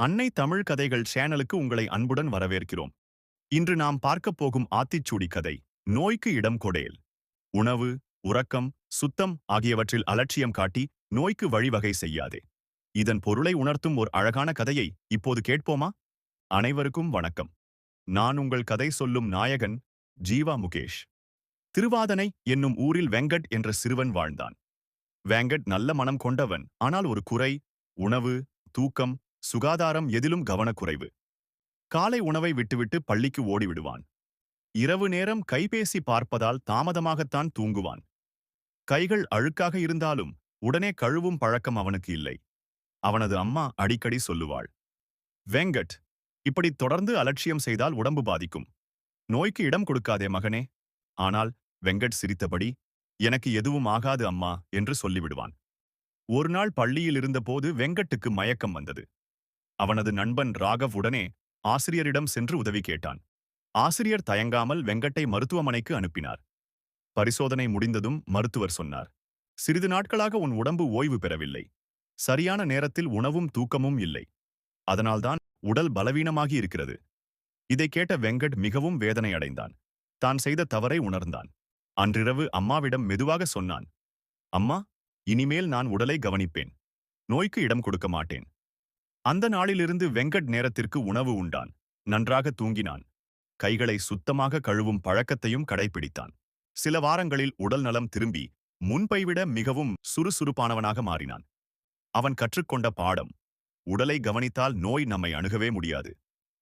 அன்னை தமிழ் கதைகள் சேனலுக்கு உங்களை அன்புடன் வரவேற்கிறோம். இன்று நாம் பார்க்கப் போகும் ஆத்திச்சூடி கதை நோய்க்கு இடம் கொடேல் உணவு உறக்கம் சுத்தம் ஆகியவற்றில் அலட்சியம் காட்டி நோய்க்கு வழிவகை செய்யாதே. இதன் பொருளை உணர்த்தும் ஒரு அழகான கதையை இப்போது கேட்போமா? அனைவருக்கும் வணக்கம். நான் உங்கள் கதை சொல்லும் நாயகன் ஜீவா முகேஷ். திருவாதனை என்னும் ஊரில் வெங்கட் என்ற சிறுவன் வாழ்ந்தான். வெங்கட் நல்ல மனம் கொண்டவன் ஆனால் ஒரு குறை உணவு தூக்கம் சுகாதாரம் எதிலும் கவனக்குறைவு. காலை உணவை விட்டுவிட்டு பள்ளிக்கு ஓடிவிடுவான். இரவு நேரம் கைபேசி பார்ப்பதால் தாமதமாகத்தான் தூங்குவான். கைகள் அழுக்காக இருந்தாலும் உடனே கழுவும் பழக்கம் அவனுக்கு இல்லை. அவனது அம்மா அடிக்கடி சொல்லுவாள். வெங்கட் இப்படி தொடர்ந்து அலட்சியம் செய்தால் உடம்பு பாதிக்கும். நோய்க்கு இடம் கொடுக்காதே மகனே. ஆனால் வெங்கட் சிரித்தபடி எனக்கு எதுவும் ஆகாது அம்மா என்று சொல்லிவிடுவான். ஒரு நாள் பள்ளியில் இருந்தபோது வெங்கட்டுக்கு மயக்கம் வந்தது. அவனது நண்பன் ராகவ் உடனே ஆசிரியரிடம் சென்று உதவி கேட்டான். ஆசிரியர் தயங்காமல் வெங்கட்டை மருத்துவமனைக்கு அனுப்பினார். பரிசோதனை முடிந்ததும் மருத்துவர் சொன்னார் சிறிது நாட்களாக உன் உடம்பு ஓய்வு பெறவில்லை. சரியான நேரத்தில் உணவும் தூக்கமும் இல்லை. அதனால்தான் உடல் பலவீனமாகி இருக்கிறது. இதை கேட்ட வெங்கட் மிகவும் வேதனை அடைந்தான். தான் செய்த தவறை உணர்ந்தான். அன்றிரவு அம்மாவிடம் மெதுவாக சொன்னான் அம்மா இனிமேல் நான் உடலை கவனிப்பேன். நோய்க்கு இடம் கொடுக்க மாட்டேன். அந்த நாளிலிருந்து வெங்கட் நேரத்திற்கு உணவு உண்டான். நன்றாக தூங்கினான். கைகளை சுத்தமாக கழுவும் பழக்கத்தையும் கடைபிடித்தான் சில வாரங்களில் உடல் நலம் திரும்பி முன்பை விட மிகவும் சுறுசுறுப்பானவனாக மாறினான். அவன் கற்றுக்கொண்ட பாடம் உடலை கவனித்தால் நோய் நம்மை அணுகவே முடியாது.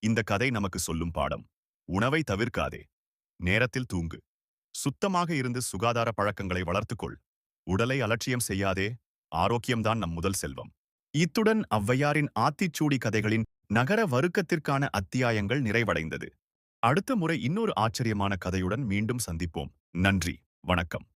இந்த கதை நமக்கு சொல்லும் பாடம். உணவை தவிர்க்காதே. நேரத்தில் தூங்கு. சுத்தமாக இருந்து சுகாதார பழக்கங்களை வளர்த்துக்கொள். உடலை அலட்சியம் செய்யாதே. ஆரோக்கியம்தான் நம் முதல் செல்வம். இத்துடன் ஔவையாரின் ஆத்திச்சூடி கதைகளின் நகர வருக்கத்திற்கான அத்தியாயங்கள் நிறைவடைந்தது. அடுத்த முறை இன்னொரு ஆச்சரியமான கதையுடன் மீண்டும் சந்திப்போம். நன்றி. வணக்கம்.